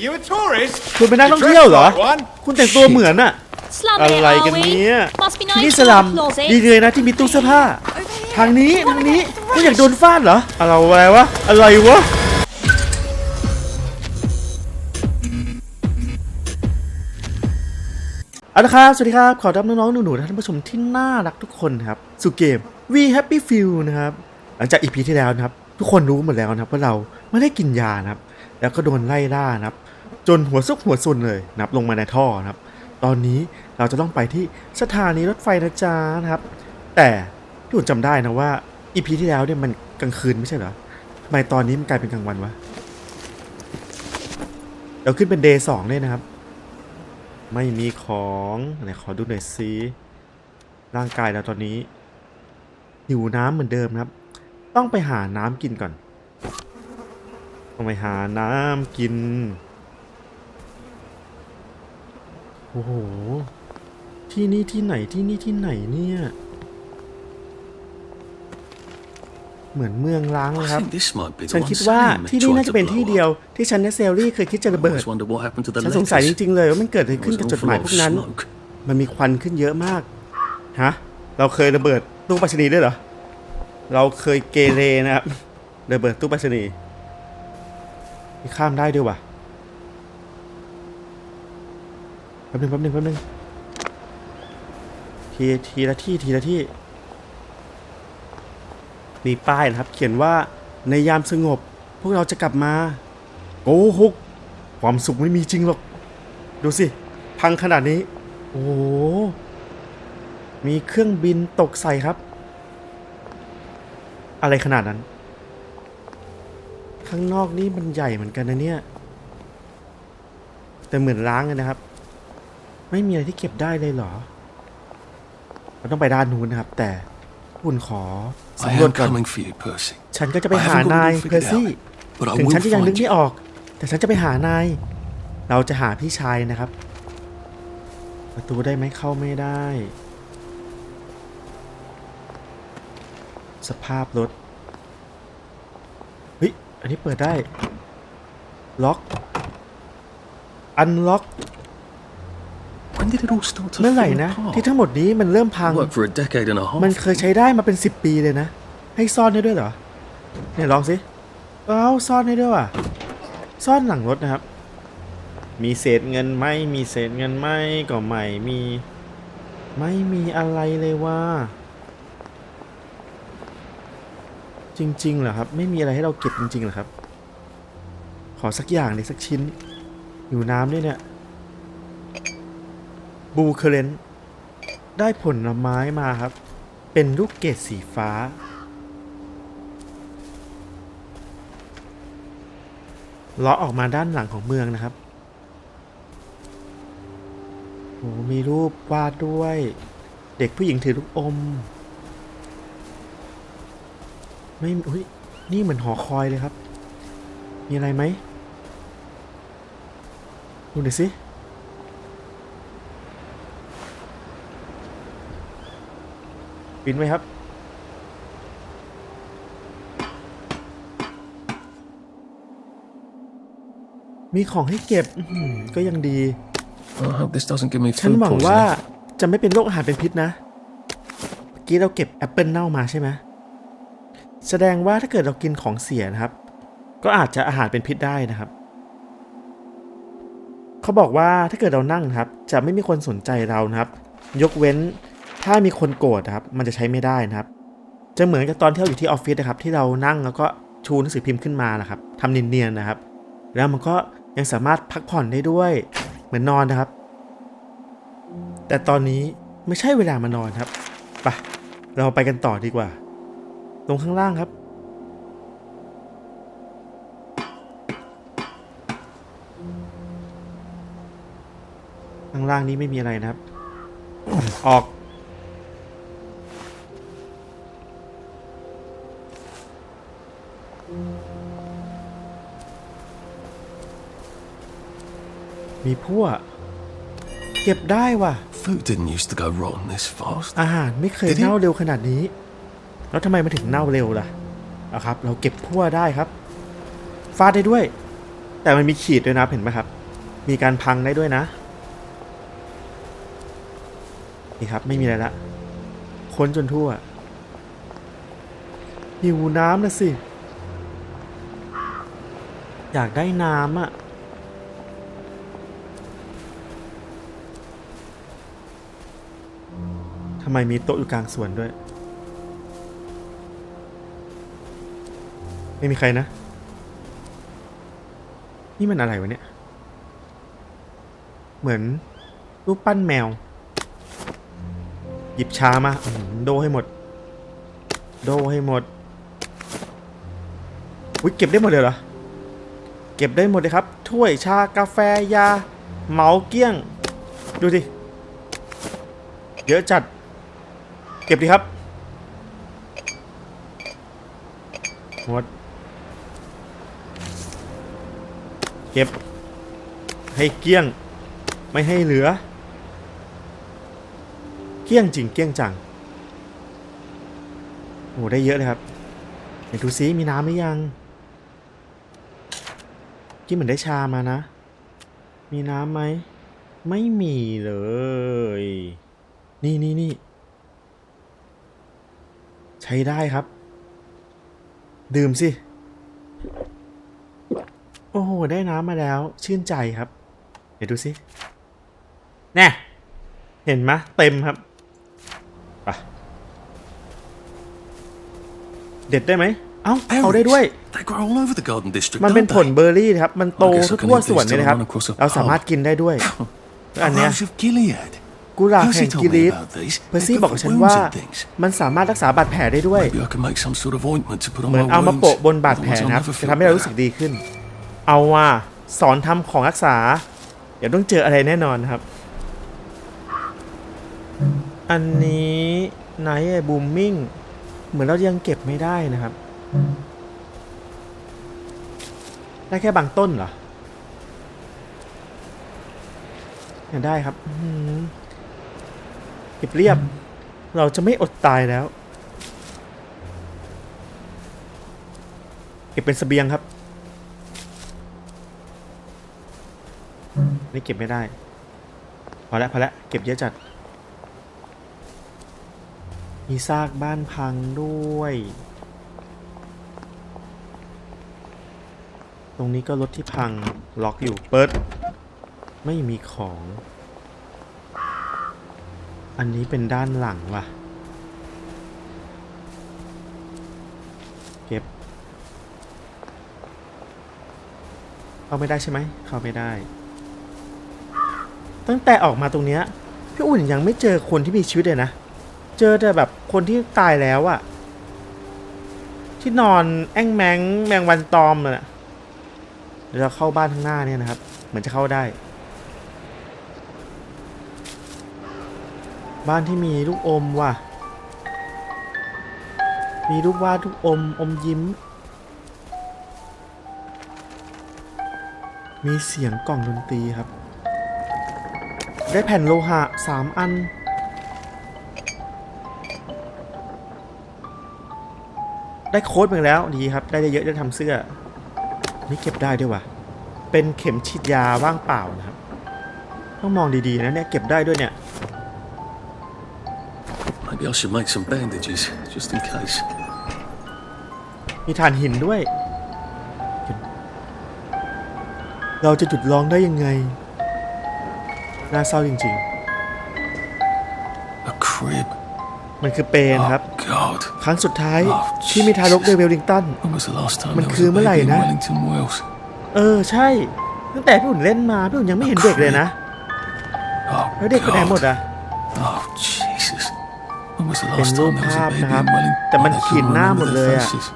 Are you a tourist? คุณเป็นนักท่องเที่ยวเหรอ You dress like one. คุณแต่งตัวเหมือนอะ Slum อะ it, ไร are กัน we? เนี่ย Must be ที่นี่ nice ส to ลัม have closet. ดีเลยนะที่มีตู้เสื้อผ้า ทางนี้ทางนี้คุณอยากโดนฟาดเหรออะไรวะอะไรวะอะไรวะเอาละครับสวัสดีครับขอรับน้องๆหนูๆและท่านผู้ชมที่น่ารักทุกคนนะครับสู่เกม We Happy Few นะครับหลังจากอีพีที่แล้วนะครับ ทุกคนรู้หมดแล้วนะครับว่าเราไม่ได้กินยานะครับ แล้วก็โดนไล่ล่านะครับ จนหัวซุกหัวซุนเลยนะครับลงมาในท่อนะครับ ตอนนี้เราจะต้องไปที่สถานีรถไฟนะจ๊ะนะครับ แต่พี่อุ่นจำได้นะว่าอีพีที่แล้วเนี่ยมันกลางคืนไม่ใช่เหรอทำไมตอนนี้มันกลายเป็นกลางวันวะเราขึ้นเป็นเดย์สองเลยนะครับ ไม่มีของไหนขอดูหน่อยซิร่างกายเราตอนนี้หิวน้ำเหมือนเดิมครับ ต้องไปหาน้ำกินก่อน ต้องไปหาน้ำกิน โอ้โห ที่นี่ที่ไหนที่นี่ที่ไหนเนี่ย เหมือนเมืองล้างเลย I ครับ think this might be the ฉัน one คิดว่า Sam ที่นี่ tried น่า to จะเป็น blow ที่ up. เดียว ที่ฉันและเซลลี่เคยคิดจะระเบิด Always wonder what happened to the ฉันสงสัยจ letters. ริงๆเลยว่ามันเกิดอะไร There ขึ้น was กับ an จด awful หมาย lot พ of วกนั้น smoke. มันมีควันขึ้นเยอะมาก ฮะ เราเคยระเบิดตู้ไปรษณีย์ด้วยเหรอ เราเคยเกเรนะครับ ระเบิดตู้ไปรษณีย์มีข้ามได้ด้วยวะ แป๊บนึงแป๊บนึงแป๊บนึงทีทีละที่ทีละที่มีป้ายนะครับ เขียนว่าในยามสงบ พวกเราจะกลับมาโกหกความสุขไม่มีจริงหรอก ดูสิ พังขนาดนี้ โอ้มีเครื่องบินตกใส่ครับ อะไรขนาดนั้น ข้างนอกนี่มันใหญ่เหมือนกันนะเนี่ย แต่เหมือนล้างเลยนะครับ ไม่มีอะไรที่เก็บได้เลยเหรอเราต้องไปด้านนู้นนะครับ แต่คุณขอ I สำรวจ am ก่อน coming for you, Percy. ฉันก็จะไป I หา haven't got it นาย all เพอ figured ร์ซี่ out, but I ถึง will ฉันจะยังนึก find ไม่ you. ออก แต่ฉันจะไปหานาย เราจะหาพี่ชายนะครับ ประตูได้ไหมเข้าไม่ได้ สภาพรถเฮ้ยอันนี้เปิดได้ ล็อก อันล็อก When did it all start to เมื่อไหร่ fall นะ apart? ที่ทั้งหมดนี้มันเริ่มพัง Worked for a decade and a half. มันเคยใช้ได้มาเป็นสิบปีเลยนะ ให้ซ่อนได้ด้วยเหรอ เนี่ยลองสิเอ้าซ่อนได้ด้วยว่ะ ซ่อนหลังรถนะครับ มีเศษเงินไหมมีเศษเงินไหมก็ไม่มี ไม่มีอะไรเลยว่า จริงๆเหรอครับ ไม่มีอะไรให้เราเก็บจริงๆเหรอครับ ขอสักอย่างเลยสักชิ้น อยู่น้ำด้วยเนี่ย บูเคเรนได้ผลไม้มาครับ เป็นลูกเกดสีฟ้า เลาะออกมาด้านหลังของเมืองนะครับโอ้มีรูปวาดด้วย เด็กผู้หญิงถือลูกอม ไม่อุ้ยนี่เหมือนหอคอยเลยครับ มีอะไรไหมดูหน่อยสิ ปินไว้ครับ มีของให้เก็บอื้อหือก็ยังดี I hope this doesn't give me ฉัน food หวังว่า poisoning. จะไม่เป็นโรคอาหารเป็นพิษนะเมื่อกี้เราเก็บแอปเปิลเน่ามาใช่ไหมแสดงว่าถ้าเกิดเรากินของเสียนะครับ ก็อาจจะอาหารเป็นพิษได้นะครับ เขาบอกว่าถ้าเกิดเรานั่งนะครับ จะไม่มีคนสนใจเรานะครับ ยกเว้น ถ้ามีคนโกรธนะครับ มันจะใช้ไม่ได้นะครับ จะเหมือนกับตอนที่เราอยู่ที่ออฟฟิศนะครับ ที่เรานั่งแล้วก็ชูหนังสือพิมพ์ขึ้นมานะครับทำเนียนๆนะครับ แล้วมันก็ยังสามารถพักผ่อนได้ด้วยเหมือนนอนนะครับ แต่ตอนนี้ไม่ใช่เวลามานอนครับไปะเราไปกันต่อดีกว่า ลงข้างล่างครับ ข้างล่างนี้ไม่มีอะไรนะครับ ออก มีพวกเก็บได้ว่ะ Food didn't used to go rotten this fast. อาหารไม่เคย Did he? เน่าเร็วขนาดนี้ แล้วทำไมมันถึงเน่าเร็วล่ะเอาครับ เราเก็บพั่วได้ครับ ฟาดได้ด้วย แต่มันมีขีดด้วยนะเห็นไหมครับ มีการพังได้ด้วยนะ นี่ครับ ไม่มีอะไรละ ค้นจนทั่ว หิวน้ำนะสิ อยากได้น้ำอะ ทำไมมีโต๊ะอยู่กลางสวนด้วย ไม่มีใครนะ นี่มันอะไรวะเนี่ย เหมือนรูปปั้นแมว หยิบชามาโดให้หมด โดให้หมดอุ้ยเก็บได้หมดเลยเหรอ เก็บได้หมดเลยครับ ถ้วยชากาแฟยา เหมาเกี้ยง ดูดิเยอะจัด ก็บดีครับหมดเก็บ ให้เกลี้ยง ไม่ให้เหลือ เกลี้ยงจริงเกลี้ยงจังโอ้ได้เยอะเลยครับไหนดูซิมีน้ำหรือยังกี้เหมือนได้ชามานะ มีน้ำไหม ไม่มีเลย นี่นี่นี่ใช้ได้ครับ ดื่มสิ โอ้โห ได้น้ำมาแล้ว ชื่นใจครับ เดี๋ยวดูสิแน่เห็นไหมเต็มครับไปเด็ดได้ไหมเอ้าเอาได้ด้วย They grow all over the Garden District. มันเป็น don't ผล they? เบอร์รี่นะครับ มันโต I guess I can ทั่ว eat สวน these เลยนะครับ till I run across a เราสามารถกินได้ด้วย อันเนี้ย Rose of Gilead. กุหลาบแห่ง Percy กิ told ลิ me ส about these. เพอร์ซี่ They're บอก good กับ for ฉัน wounds ว่า and things. มันสามารถรักษาบาดแผลได้ด้วย Maybe I can make some sort of ointment to put on เหมือน my เอามา wounds. โปะบนบาดแผล Otherwise I'll นะครับ never จะ feel ทำให้เรารู้สึก better. ดีขึ้น เอาว่าสอนทำของรักษาเดี๋ยวต้องเจออะไรแน่นอนครับ อันนี้ไนท์บูมมิ่งเหมือนเรายังเก็บไม่ได้นะครับ ได้แค่บางต้นเหรอยังได้ครับอื้อหือ เก็บเรียบ เราจะไม่อดตายแล้ว เก็บเป็นเสบียงครับ นี่เก็บไม่ได้ พอแล้วพอแล้วเก็บเยอะจัด มีซากบ้านพังด้วย ตรงนี้ก็รถที่พังล็อกอยู่เปิด ไม่มีของ อันนี้เป็นด้านหลังว่ะ เก็บ เข้าไม่ได้ใช่ไหม เข้าไม่ได้ ตั้งแต่ออกมาตรงเนี้ย พี่อุ่นยังไม่เจอคนที่มีชีวิตเลยนะ เจอแต่แบบคนที่ตายแล้วอะที่นอนแองแมงแมงวันตอมน่ะเดี๋ยวเราเข้าบ้านข้างหน้าเนี่ยนะครับ เหมือนจะเข้าได้ บ้านที่มีลูกอมว่ะ มีรูปวาดลูกอมอมยิ้ม มีเสียงกล่องดนตรีครับ ได้แผ่นโลหะสามอัน ได้โค้ดมาแล้วดีครับ ได้เยอะได้ทำเสื้อ นี่เก็บได้ด้วยว่ะ เป็นเข็มฉีดยาว่างเปล่านะครับ ต้องมองดีๆนะเนี่ยเก็บได้ด้วยเนี่ย Maybe I should make some bandages, just in case. มีถ่านหินด้วย เราจะจุดร้องได้ยังไง น่าเศร้าจริง A crib. ๆ มันคือเปนครับ Oh, God. ครั้งสุดท้าย Oh, ที่มีทารกในเวลลิงตัน When was the last time Man there was คือ a เมื่อไหร่ baby in นะ Wellington Wells? เอ อใช่ ตั้งแต่พี่อุ่นเล่นมาพี่อุ่นยังไม่เห็นเด็กเลยนะ Oh, แล้วเด็กคนไหนหมด God. อะ เป็น last รูป time there was ภา a พ baby นะครับ in Wellington? แต่มัน Oh, they ขีด couldn't หน้าหมด remember เลย their อะ faces.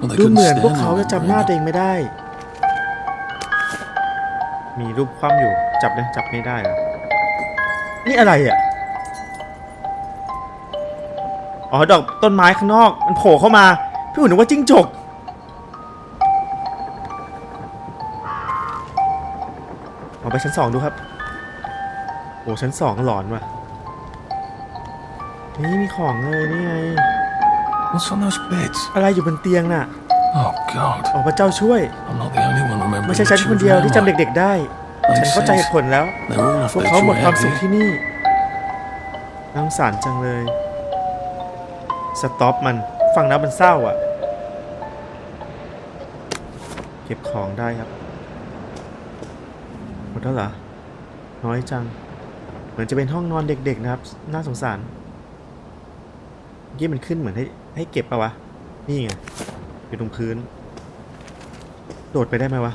Well, they ดู couldn't เหมือน stand พวกเขา them จะจำหน้า remember. ตัวเองไม่ได้ มีรูปคว่ำอยู่ จับเลยจับไม่ได้เหรอนี่อะไรอะ อ๋อ ดอกต้นไม้ข้างนอก มันโผล่เข้ามา พี่อุ่นนึกว่าจิ้งจกเอาไปชั้นสองดูครับ โอ้ชั้นสองหลอนว่ะ นี่มีของเลยนี่ไง What's on those beds? อะไรอยู่บนเตียงน่ะ Oh, Oh, God. ออกพระเจ้าช่วย I'm not the only one remembering ไม่ใช่ฉัน the คนเดียว children, ที่ am จำ I? เด็กๆได้ ฉันเข้าใจเหตุผลแล้ว They're all off พวก their เขาหมด joy ความ out สุข here. ที่นี่น่าสงสารจังเลย สต็อปมัน ฟังแล้วมันเศร้าอะ เก็บของได้ครับ หมดแล้วเหรอ น้อยจัง เหมือนจะเป็นห้องนอนเด็กๆนะครับ น่าสงสาร เมื่อกี้มันขึ้นเหมือนให้ให้เก็บปะวะ นี่ไงอยู่ตรงพื้น โดดไปได้ไหมวะ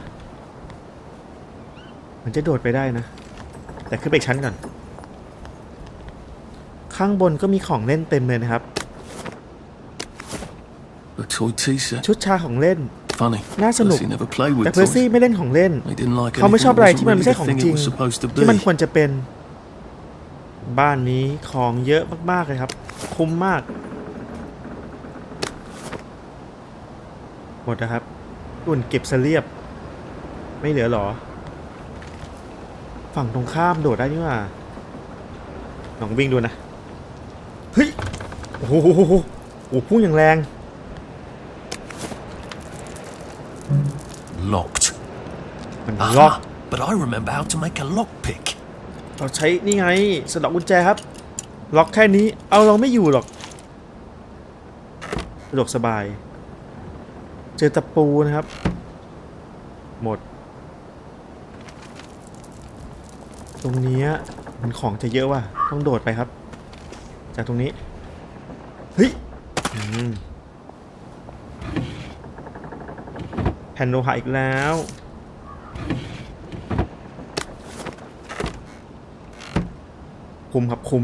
มันจะโดดไปได้นะ แต่ขึ้นไปอีกชั้นก่อน ข้างบนก็มีของเล่นเต็มเลยนะครับ A toy tea set. ชุดชาของเล่น Funny. น่าสนุก Percy never played with แต่เพอร์ toys. ซี่ไม่เล่นของเล่น He didn't like เขาไม่ anything ชอบ that อะไร wasn't ที่มันไม่ really ใช่ the ของ thing จริ it ง was supposed to ที่มัน be. ควรจะเป็น บ้านนี้ของเยอะมากๆเลยครับ คุ้มมาก หม ดนะครับอุ่นเก็บเสเรียบ ไม่เหลือหรอ ฝั่งตรงข้ามโดดได้นี่ว่าลองวิ่งดูนะ เฮ้ย โอ้โหโอ้โหพุ่งอย่างแรง Locked. มันล็อก but I remember how to make a lockpick. เราใช้นี่ไงสะดอกกุญแจครับ ล็อกแค่นี้ เอาเราไม่อยู่หรอกสะดวกสบาย เจอตะปูนะครับ หมด ตรงเนี้ยมันของจะเยอะว่ะ ต้องโดดไปครับ จากตรงนี้ เฮ้ยอืมแผ่นโลหะอีกแล้วคุ้มครับคุ้ม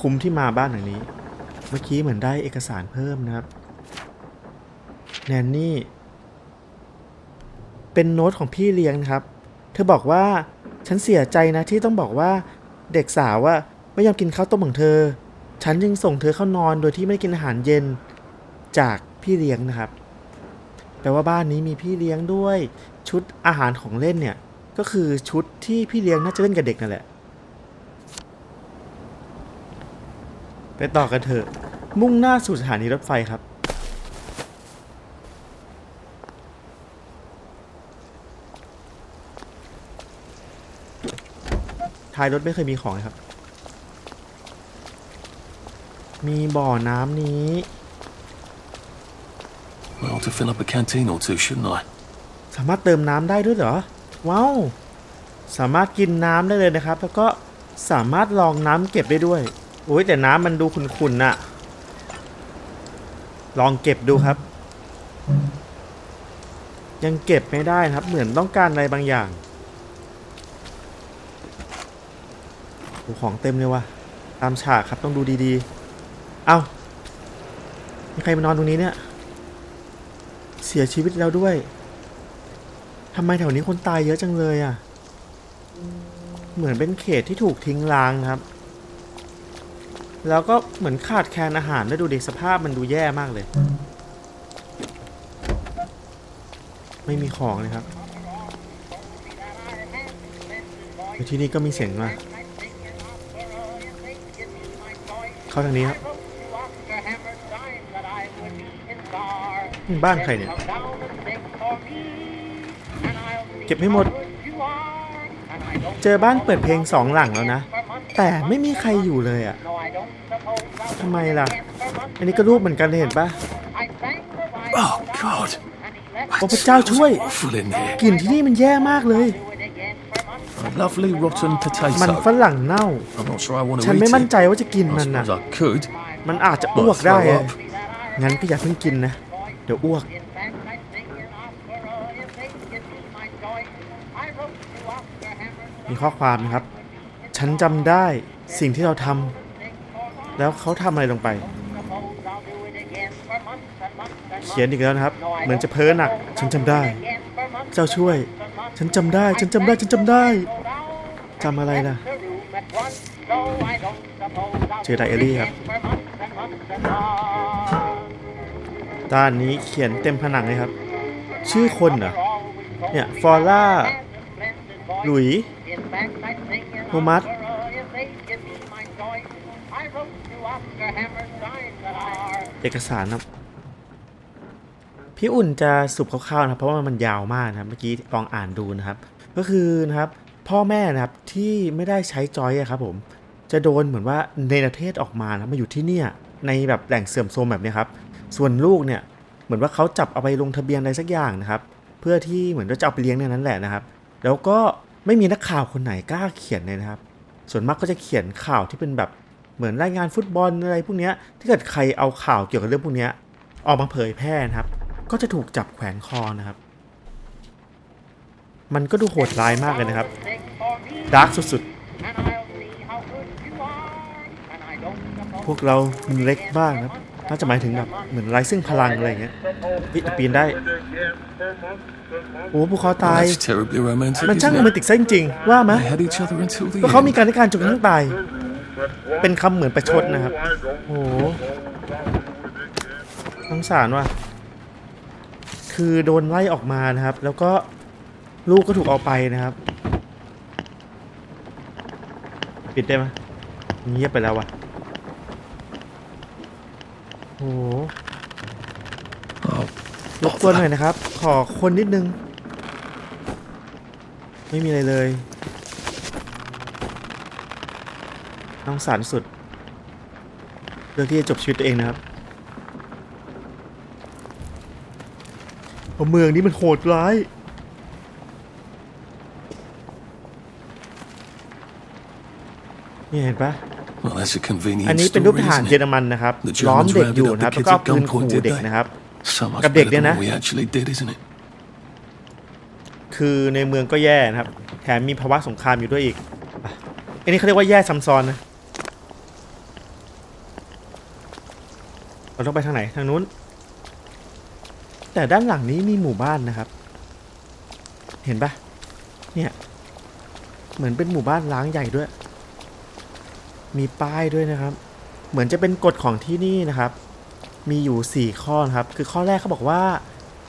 คุ้มที่มาบ้านหลังนี้ เมื่อกี้เหมือนได้เอกสารเพิ่มนะครับ แนนนี่ เป็นโน้ตของพี่เลี้ยงครับ เธอบอกว่าฉันเสียใจนะที่ต้องบอกว่าเด็กสาวว่าไม่ยอมกินข้าวต้มของเธอ ฉันจึงส่งเธอเข้านอนโดยที่ไม่กินอาหารเย็นจากพี่เลี้ยงนะครับ แปลว่าบ้านนี้มีพี่เลี้ยงด้วย ชุดอาหารของเล่นเนี่ย ก็คือชุดที่พี่เลี้ยงน่าจะเล่นกับเด็กนั่นแหละ ไปต่อกันเถอะ มุ่งหน้าสู่สถานีรถไฟครับ ท้ายรถไม่เคยมีของเลยครับ มีบ่อน้ำนี้ I ought to fill up a canteen or two, shouldn't I? สามารถเติมน้ำได้ด้วยเหรอ ว้าว สามารถกินน้ำได้เลยนะครับ แล้วก็สามารถลองน้ำเก็บได้ด้วยโอ้ยแต่น้ำมันดูขุ่นๆน่ะ ลองเก็บดูครับ ยังเก็บไม่ได้นะครับ เหมือนต้องการอะไรบางอย่าง โอ้ของเต็มเลยว่ะ ตามฉากครับต้องดูดีๆ เอ้า มีใครมานอนตรงนี้เนี่ย เสียชีวิตแล้วด้วย ทำไมแถวนี้คนตายเยอะจังเลยอะ เหมือนเป็นเขตที่ถูกทิ้งร้างครับ แล้วก็เหมือนขาดแคลนอาหารด้วยดูเด็กสภาพมันดูแย่มากเลย ไม่มีของเลยครับที่นี่ก็มีเสียงมา เข้าทางนี้ครับนี่บ้านใครเนี่ย เก็บให้หมด เจอบ้านเปิดเพลงสองหลังแล้วนะ แต่ไม่มีใครอยู่เลยอะ่ะทำไมล่ะ อันนี้ก็รูปเหมือนกันเลยเห็นปะ Oh, God. โอ้พระเจ้าช่วย Awful in here. กลิ่นที่นี่มันแย่มากเลย A lovely rotten มันฝ potato. รั่งเน่า I'm not sure I want ฉั to น eat ไม่มั่น it. ใจว่าจะกิน I มันนะ suppose I could. มันอาจจะอ้วกได้อะงั้นก็อย่าเพิ่งกินนะ เดี๋ยวอ้วกมีข้อความนะครับ ฉันจำได้สิ่งที่เราทำ แล้วเขาทำอะไรลงไปเขียนอีกแล้วนะครับ เหมือนจะเพ้อหนัก ฉันจำได้เจ้าช่วย ฉันจำได้ ฉันจำได้ ฉันจำได้จำอะไรล่ะ เจอไดอารี่ครับ ด้านนี้เขียนเต็มผนังเลยครับ ชื่อคนเหรอ เนี่ย ฟอร่า หลุยโทมัสเอกสารครับ พี่อุ่นจะสุปคร่าวๆนะครับเพราะว่ามันยาวมากนะครับเมื่อกี้ลองอ่านดูนะครับ ก็คือนะครับพ่อแม่นะครับที่ไม่ได้ใช้จอยอะครับผมจะโดนเหมือนว่าในประเทศออกมานะมาอยู่ที่เนี่ยในแบบแหล่งเสื่อมโทรมแบบนี้ครับส่วนลูกเนี่ยเหมือนว่าเขาจับเอาไปลงทะเบียนอะไรสักอย่างนะครับ เพื่อที่เหมือนว่าจะเอาไปเลี้ยงเนี่ยนั้นแหละนะครับ แล้วก็ไม่มีนักข่าวคนไหนกล้าเขียนเลยนะครับ ส่วนมากก็จะเขียนข่าวที่เป็นแบบเหมือนรายงานฟุตบอลอะไรพวกนี้ยถ้าเกิดใครเอาข่าวเกี่ยวกับเรื่องพวกนี้ออกมาเผยแพร่นะครับ ก็จะถูกจับแขวนคอนะครับ มันก็ดูโหดร้ายมากเลยนะครับดาร์กสุดๆ พวกเราเล็กบ้างนะครับ น่าจะหมายถึงแบบเหมือนไร้ซึ่งพลังอะไรอย่างเงี้ยวิปีนได้ โอ้ภูเขาตาย That's terribly romantic. มันช่าง isn't โรแมน it? ติกซะจริงๆ ว่าไหม They had each other until the ก็เขามี end. การในการจนกระทั่งตาย เป็นคำเหมือนประชดนะครับ โอ้โหสงสารว่ะ คือโดนไล่ออกมานะครับ แล้วก็ลูกก็ถูกเอาไปนะครับ ปิดได้ไหมเงียบไปแล้วว่ะโอ้โหรบกวนหน่อยนะครับ ขอคนนิดนึง ไม่มีอะไรเลยน้องสารสุดเลือกที่จะจบชีวิตตัวเองนะครับ เพราะเมืองนี้มันโหดร้าย นี่เห็นปะ well, that's a convenient อันนี้เป็นรูป story, ทหาร isn't เยอ it? รมันนะครับ The Germans ล้อมเด็กอยู่ rounded up นะครับ the แล้วก็เอา kids at ปืน gunpoint, ขู่ did เด็ก they? นะครับ So much กับเด็ก better เนี่ย than นะ what we actually did, isn't it? คือในเมืองก็แย่นะครับ แถมมีภาวะสงครามอยู่ด้วยอีกอะอันนี้เขาเรียกว่าแย่ซ้ำซ้อนนะ เราต้องไปทางไหน ทางนู้น แต่ด้านหลังนี้มีหมู่บ้านนะครับ เห็นปะเนี่ย เหมือนเป็นหมู่บ้านล้างใหญ่ด้วย มีป้ายด้วยนะครับ เหมือนจะเป็นกฎของที่นี่นะครับ มีอยู่ 4 ข้อนะครับ คือข้อแรกเขาบอกว่า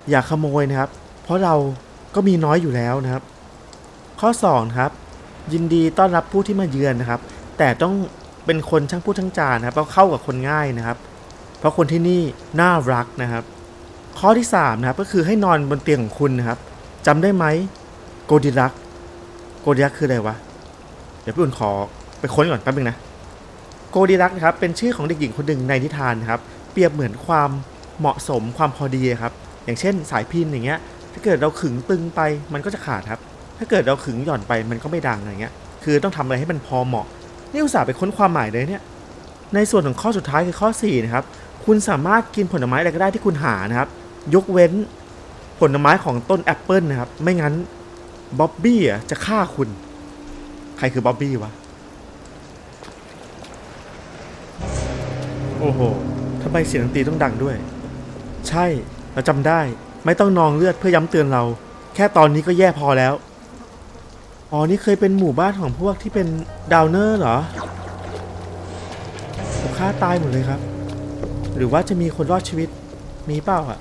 อย่าขโมยนะครับ เพราะเราก็มีน้อยอยู่แล้วนะครับ ข้อ2ครับ ยินดีต้อนรับผู้ที่มาเยือนนะครับ แต่ต้องเป็นคนช่างพูดช่างจานะครับแล้วเข้ากับคนง่ายนะครับ เพราะคนที่นี่น่ารักนะครับ ข้อที่3นะครับก็คือให้นอนบนเตียงของคุณนะครับจำได้ไหมโกดิรักโกดิรักคืออะไรวะ เดี๋ยวพี่อุ่นขอไปค้นก่อนแป๊บนึงนะโกดิรักนะครับเป็นชื่อของเด็กหญิงคนหนึ่งในนิทานนะครับเปรียบเหมือนความเหมาะสมความพอดีครับ อย่างเช่นสายพินอย่างเงี้ย ถ้าเกิดเราขึงตึงไปมันก็จะขาดครับ ถ้าเกิดเราขึงหย่อนไปมันก็ไม่ดังอะไรเงี้ย คือต้องทำอะไรให้มันพอเหมาะนี่อุตส่าห์ไปค้นความหมายเลยเนี่ย ในส่วนของข้อสุดท้ายคือข้อ4นะครับคุณสามารถกินผลไม้อะไรก็ได้ที่คุณหานะครับ ยกเว้นผลไม้ของต้นแอปเปิลนะครับ ไม่งั้นบ๊อบบี้อะจะฆ่าคุณ ใครคือบ๊อบบี้วะ โอ้โหทำไมเสียงดนตรีต้องดังด้วย ใช่ เราจำได้ ไม่ต้องนองเลือดเพื่อย้ำเตือนเรา แค่ตอนนี้ก็แย่พอแล้ว อ๋อ นี่เคยเป็นหมู่บ้านของพวกที่เป็นดาวเนอร์เหรอถูกฆ่าตายหมดเลยครับ หรือว่าจะมีคนรอดชีวิต มีเปล่าอะ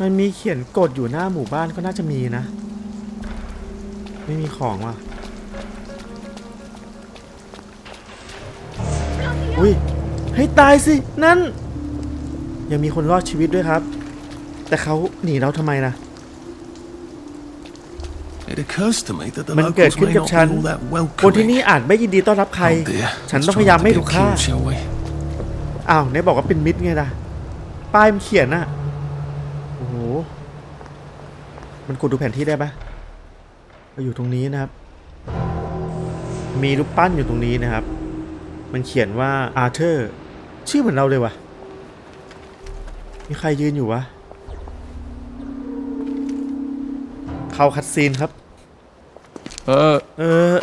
มันมีเขียนกฎอยู่หน้าหมู่บ้านก็น่าจะมีนะ ไม่มีของว่ะ อุ้ย ให้ตายสิ นั่น ยังมีคนรอดชีวิตด้วยครับ แต่เขาหนีเราทำไมนะ It occurs to me that the มันเกิด locals ขึ้น may กับ not ฉัน be all that คนที่ welcoming. นี่อาจไม่ยินดีต้อนรับใคร Oh dear. ฉัน Let's ต้องพ try ยายาม not ไม่ to ถูก get ฆ่า killed, shall we? อ้าวไหนบอกว่าเป็นมิตรไงล่ะ ป้ายมันเขียนน่ะ โอ้โห มันกดดูแผนที่ได้ปะเราอยู่ตรงนี้นะครับ มีรูปปั้นอยู่ตรงนี้นะครับ มันเขียนว่าอาร์เธอร์ ชื่อเหมือนเราเลยวะมีใครยืนอยู่วะ เข้าคัดซีนครับ Uh, เออ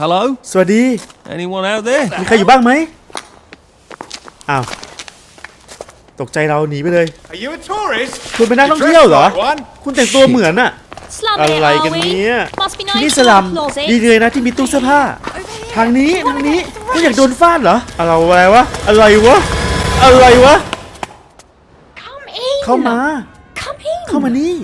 hello? สวัสดี Anyone out there? มีใครอยู่บ้างไหมอ้าว ตกใจเราหนีไปเลย Are you a tourist? คุณเป็นนักท่องเที่ยวเหรอ Like one? คุณแต่งตัวเหมือนอะ Slum อะ it, ไร are กัน we? เนี้ย Must be ที่นี่ nice สลัม closet. ดีเลยนะที่มีตู้เสื้อผ้า ทางนี้ทางนี้คุณอยากโดนฟาดเหรออะไรวะอะไรวะอะไรวะอะไรวะ Come in. เข้ามา Come in. เข้ามานี่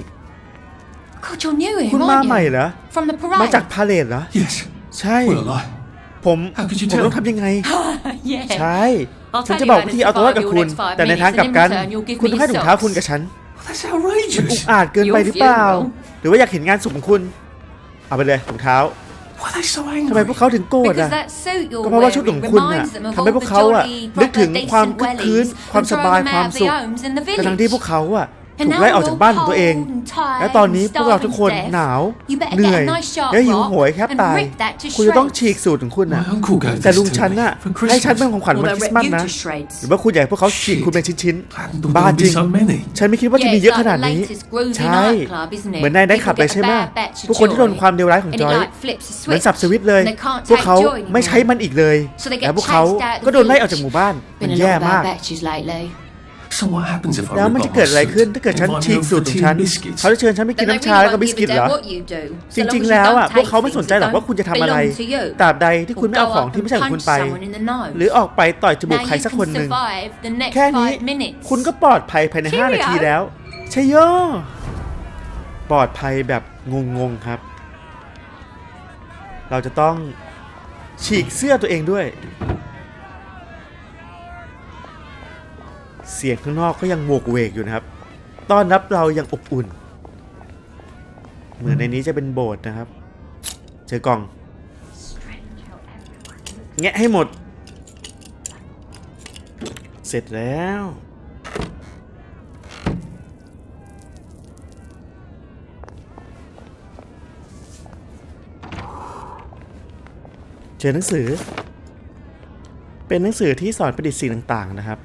God, you're new here, คุณมา aren't ใหม่ you? เหรอ From the มา parade. จากพาเลทเหรอ Yes. ใช่ Well, I. ผม How could you ผม tell? ต้องทำยังไง yeah. ใช่ I'll ฉัน tell จะ you บอก how วิ to ธีเอาตัวรอดกับ survive คุณ your next five แต่ในทางกลับ minutes, กัน and in return you'll give คุณ me ต้องให้ your ถุงเท้า socks. คุณกับฉัน That's มันอุก outrageous. อาจเกินไปหรือเปล่า Your หรือว่าอยากเห็นงานศพของคุณ เอาไปเลยถุงเท้า Why are they so ทำไม angry? พวกเขาถึงโกรธ Because อะ that suit you're ก็เพราะว่าชุดของ wearing คุณน่ะ reminds them of ทำให้ all พวก the เขาอะ jolly, นึกถึง proper, ความ decent คึกคืน wellies ความ who ส throw บาย them ความ out of สุ the ข homes in the ทั้งที่ village. พวกเขาอะ And ถูก now ไล่ออก we're จาก all บ้านของตัวเอง cold and tired และตอนนี้ and พวกเราทุกคน starving to death. หนาว You better เหนื่อย get a nice sharp และหิว rock โหยแคบ and ตาย rip that to คุณจะต้อง shreds. ฉีกสูตรของคุณ My นะ uncle gave แต่ this ลุง to ฉัน me น่ะ for ให้ฉัน Christmas. เป็นของขวัญ Well, วัน they'll คริส rip ต์มาส you นะ to shreds. หรือว่าคุณอยากให้พวกเขาฉีกคุณเป็นชิ้น I hadn't ๆ thought บ้า there'd จริ be ง so many. ฉันไม่คิดว่าจะ Yeah, มี it's เยอะ like ขนาด the นี้ latest groovy ใช่ nightclub, isn't it? เหมือนนายได้ขับ People เลย get ใช่ a ไหม bad batch of พวกคนที่โดน joy, ความเลวร้ายของ and จ it อย like flips a เหมือน switch, สับสวิตช์เลย and they can't พวก take เขา joy ไม่ใช้ anymore. มันอีกเลย So they get แล้วพวกเขา chased out of the ก็โดนไล่ออก village. จากหมู่บ้านมัน Been a แย่ lot of มาก แล้ว rip มัน up จะเกิด my อะไรขึ้น suit? ถ้าเกิดฉัน Invite ฉี me ก over สูต for รของ tea ฉัน and biscuits? เขาจะเชิญฉันไปกิน Then they น้ำชา really แล้วก็ won't บิส give กิต a เหรอ damn what you do. จ So long ริง as ๆ you แล้ว don't อะพวก take เขาไม่สนใจหรอก things ว่าคุณจะทำอะไร that don't belong to you. ตราบใดที่คุณไม่เอา Or ของ go ที่ up ไม่ใช่ and ของคุณ punch ไป someone in the nose. หรือออกไปต่อยจมูก Now ใคร you สักคน can หนึ่ง survive the next แค่นี้ five minutes. คุณก็ปลอดภัยภายใน5 Cheerio นาทีแล้วใช่โยปลอดภัยแบบงงๆครับ เราจะต้องฉีกเสื้อตัวเองด้วย สียงข้างนอกก็ยังโวกเวกอยู่นะครับ ต้อนรับเรายังอบอุ่น เหมือนในนี้จะเป็นโบสถ์นะครับ เจอกล่อง แงะให้หมด เสร็จแล้ว เจอหนังสือ เป็นหนังสือที่สอนประดิษฐ์สิ่งต่าง ๆ นะครับ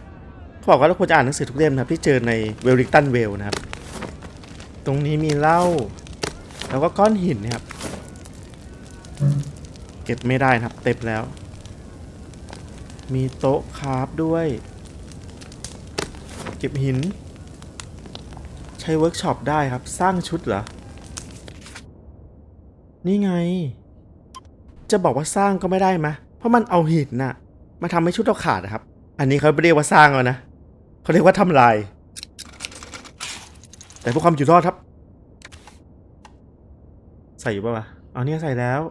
บอกว่าเราควรจะอ่านหนังสือทุกเล่มนะครับที่เจอในเวลลิงตันเวลนะครับ ตรงนี้มีเหล้าแล้วก็ก้อนหินนะครับ เก็บไม่ได้นะครับ เต็มแล้ว มีโต๊ะคราฟด้วย เก็บหิน ใช้เวิร์กช็อปได้ครับ สร้างชุดเหรอ นี่ไง จะบอกว่าสร้างก็ไม่ได้มะ เพราะมันเอาหินน่ะ มาทำให้ชุดเราขาดนะครับอันนี้เขาไม่เรียกว่าสร้างแล้วนะ เขาเรียกว่าทำลาย แต่เพื่อความอยู่รอดครับ ใส่อยู่ป่าวะเอาเนี่ยใส่แล้ว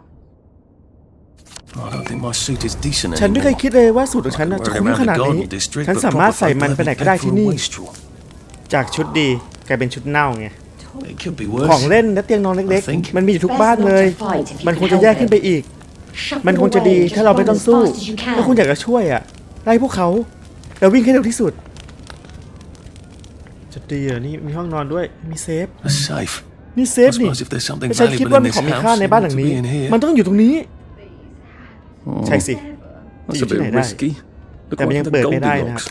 I don't think my suit is decent ฉันไม่เคย anymore. คิดเลยว่าสูตรของฉัน I น่ะ can จะ wear it คุ้ม around ข the นาดนี้ garden district, ฉัน but สามารถ proper ใส่ folk มัน don't ไปไหน have ก็ me ได้ pegged ที่ for a นี่ wastrel. จากชุดดีกลายเป็นชุดเน่าไง It could be ของ worse. เล่นและเตียงนอนเล็ก I think ๆมันมีอยู่ทุกบ้านเลย มันคงจะแย่ขึ้นไปอีก มันคงจะดีถ้าเราไม่ต้องสู้ ถ้าคุณอยากจะช่วยอะไล่พวกเขา แล้ววิ่งให้เร็วที่สุดจะ ดีเหรอนี่มีห้องนอนด้วยมีเซฟ A safe. นี่เซ I ฟนี่ suppose if there's something แต่ฉันคิด valuable ว่า in มี this ของมีค่า house, ใน it บ้านห ought ลัง to นี้ be in here. มันต้องอยู่ตรงนี้ ใช่สิ That's a you bit know that. risky. Look แต่มัน like ยัง the เปิดไม่ได้นะครับ Goldilocks.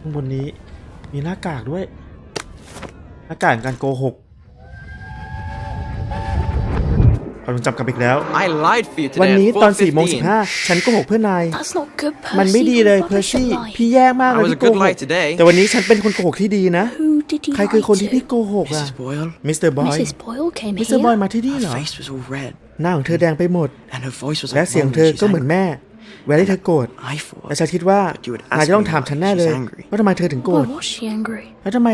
ข้างบนนี้มีหน้ากากด้วย หน้ากากการโกหก ความทรงจำกลับอีกแล้ว I lied for you วัน today นี้ at ตอน4โมง 4.15. 15ฉันโกหกเพื่อนนาย That's not good, Percy. มันไม่ดีเลย You're เพอร์ rubbish ซี่ at lying. พี่แย่มากเลย I was ที่ a โก good ห lie ก today. แต่วันนี้ฉันเป็นคนโกหกที่ดีนะ Who did you ใครคือคนที่ lie พี่ to? โกหกอะ Mrs. Boyle. มิสเตอร์บอย Mrs. Boyle came มิสเตอร์บอย here. มาที่นี่ Her เหรอ face was all red, หน้าของเธอแดงไปหมด and her voice was และ like เสียง moaning เธอ she's ก็เหมือน angry. แม่ เวลาที่เธอโกรธ I และ thought ฉันคิดว่า But you would นาย ask จะต้อง me ถาม why ฉันแน่เลย she's angry. ว่าทำไมเธอถึงโกร Why ธ was she angry? แล้วทำไม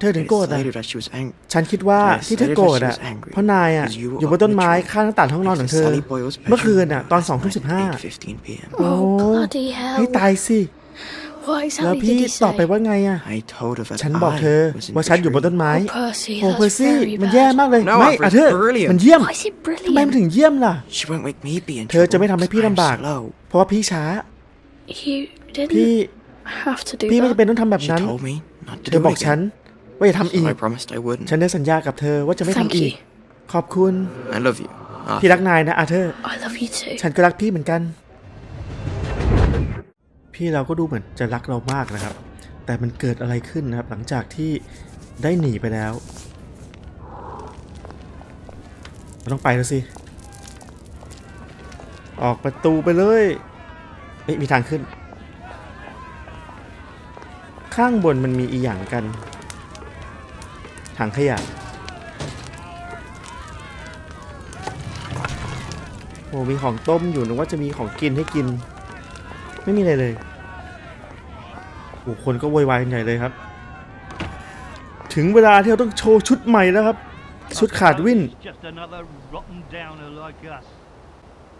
เธอถึง it's โกรธอะ later that she was angry. ฉันคิดว่า Yes, ที่เธอ later โกรธ she อะ was angry เพราะนายอะ because you อยู่บนต้นไม้ opened the ข้างหน้าต่างห้องนอนของเธอ Sally Boyle's เมื่อคืน bedroom อะ ตอน2 at ทุ่มสิบห้า8:15 p.m. โอ้ Oh, bloody ให้ hell. ตายสิ What แล้ว exactly พี่ did he ตอบไป say? ว่าไงอะ I told her that ฉันบอก I เธอ was in ว่าฉันอยู่บนต้น betray. ไม้ Oh, Percy, โอ้ that's เพอร์ซี่ very มันแย่ bad. มากเลย No, ไม่ Alfred, อะเธอ brilliant. มันเยี่ยม Why is it ทำไมมัน brilliant? ถึงเยี่ยมล่ะ She won't make me be in เธอจะไม่ trouble. ทำให้พี่ I'm ลำบาก slow. เพราะว่าพี่ช้า You พี่ didn't have to do พี่ไม่จำเป็น that. ต้องทำแบบ She นั้น told me not to เธอ do บอก it ฉัน again. ว่าอย่าทำอี So ก I promised I wouldn't. ฉันได้สัญญากับเธอว่าจะไม่ Thank ทำอีก you. ขอบคุณ I love you. พี่ Arthur. รักนายนะอาเธอร์ I love you too. ฉันก็รักพี่เหมือนกัน พี่เราก็ดูเหมือนจะรักเรามากนะครับ แต่มันเกิดอะไรขึ้นนะครับ หลังจากที่ได้หนีไปแล้วเราต้องไปแล้วสิ ออกประตูไปเลยเอ๊ะมีทางขึ้น ข้างบนมันมีอีหยังกัน ถังขยะ โอ้มีของต้มอยู่นึกว่าจะมีของกินให้กิน ไม่มีอะไรเลยโอ้คนก็โวยวายใหญ่เลยครับ ถึงเวลาที่เราต้องโชว์ชุดใหม่แล้วครับ ชุดขาดวิ่น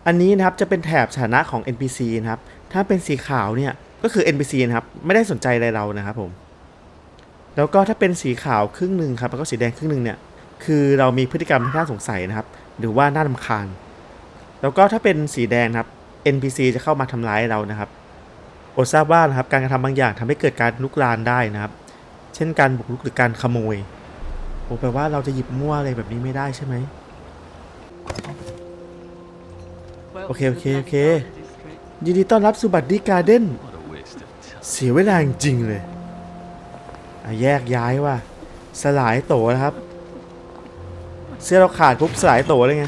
อันนี้นะครับจะเป็นแถบสถานะของ NPC นะครับ ถ้าเป็นสีขาวเนี่ยก็คือ NPC นะครับ ไม่ได้สนใจอะไรเรานะครับผม แล้วก็ถ้าเป็นสีขาวครึ่งหนึ่งครับแล้วก็สีแดงครึ่งหนึ่งเนี่ยคือเรามีพฤติกรรมที่น่าสงสัยนะครับ หรือว่าน่ารำคาญ แล้วก็ถ้าเป็นสีแดงครับ NPC จะเข้ามาทำร้ายเรานะครับโปรดทราบว่านะครับการกระทำบางอย่างทำให้เกิดการลุกลานได้นะครับ เช่นการบุกรุกหรือการขโมยโอ้แปลว่าเราจะหยิบมั่วอะไรแบบนี้ไม่ได้ใช่ไหม Well, Okay, the okay, Black okay. Garden District. ยินดีต้อนรับสู่บัตดี้การ์เด้นเสียเวลาจริงเลย แยกย้ายว่ะสลายโตนะครับ เสื้อเราขาดปุ๊บสลายโตเลยไง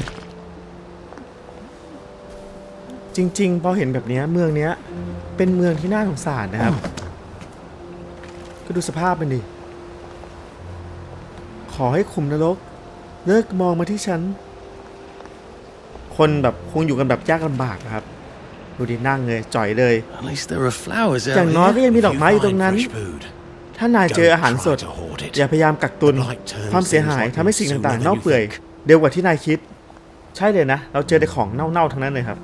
จริงๆพอเห็นแบบเนี้ยเมืองเนี้ย เป็นเมืองที่น่าสงสารนะครับ ก็ดูสภาพมันดิ ขอให้ขุมนรก เลิกมองมาที่ฉัน คนแบบคงอยู่กันแบบยากลำบากนะครับดูดินั่งเลยจ่อยเลย At least there are flowers out อย่างน้อยก็ here. ยังมีดอกไม้อยู่ตรงนั้น Find fresh food. ถ้านายเจออาหารสด Don't try to hoard it. อย่าพยายามกักตุน ความเสียหายทำให้สิ่งต่างๆ เน่าเปื่อย เร็วกว่าที่นายคิด ใช่เลยนะ เราเจอแต่ของเน่าๆทั้งนั้นเลยครับ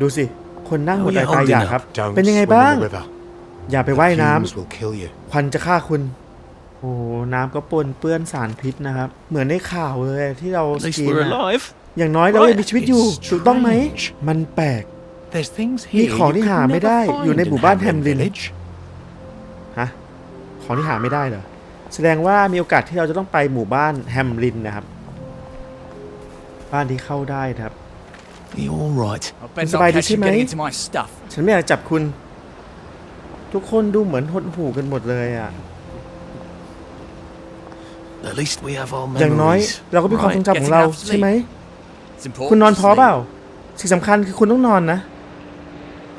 ดูสิ คนนั่งหมดใจตายอยากครับ Don't เป็นยังไง swim in บ้าง the river. อย่าไป The ว่ายน้ fumes will kill you. ำควันจะฆ่าคุณ โอ้โหน้ำก็ปนเปื้อนสารพิษนะครับ เหมือนในข่าวเลยที่เรา At ส least กรีน we're อะ alive. อย่างน้อยเรายังมีชีวิตอยู่ It's ถูกต้องไหม strange. มันแปลก There's things มี here ของ you ที่ could หาไม่ never ได้ find อยู่ใน in หมู่บ้านแฮ Hamlin มลิน Village. ฮะ ของที่หาไม่ได้เหรอ แสดงว่ามีโอกาสที่เราจะต้องไปหมู่บ้านแฮมลินนะครับ บ้านที่เข้าได้นะครับ You all right? I bet It's about I'll catch this, you getting mate. into my stuff. ฉันไม่อยากจับคุณ ทุกคนดูเหมือนหดหูกันหมดเลยอะ At least we have our อย่างน้อย memories. เราก็มีความทรงจำของเรา getting enough ใช่ไหม It's important. คุณนอน to พอ sleep. เปล่าสิ่งสำคัญคือคุณต้องนอนนะ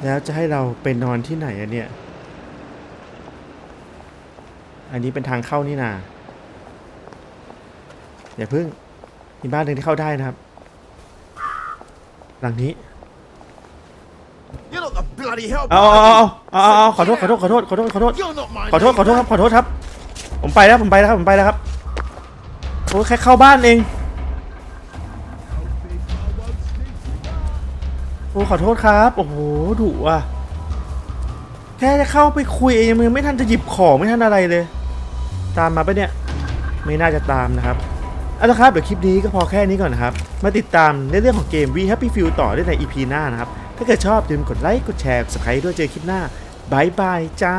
แล้วจะให้เราไปนอนที่ไหนอะเนี่ย อันนี้เป็นทางเข้านี่นาอย่าเพิ่งมีบ้านหนึ่งที่เข้าได้นะครับ หลังนี้ You're not the bloody hell. เอาเอาเอาเอาเอาเอาขอโทษขอโทษขอโทษขอโทษขอโทษ You're not my ขอโทษขอโทษครับขอโทษครับ ผมไปแล้วผมไปแล้วครับผมไปแล้วครับโอ้แค่เข้าบ้านเองโอ้ขอโทษครับ โอ้โหดุอะ แค่จะเข้าไปคุยเองยังไม่ทันจะหยิบของไม่ทันอะไรเลย ตามมาปะเนี่ย ไม่น่าจะตามนะครับเอาละครับเดี๋ยวคลิปนี้ก็พอแค่นี้ก่อนนะครับ มาติดตามในเรื่องของเกม V Happy Few ต่อได้ใน EP หน้านะครับ ถ้าเกิดชอบอย่าลืมกดไลค์กดแชร์กด subscribe ด้วยเจอคลิปหน้าบายบายจ้า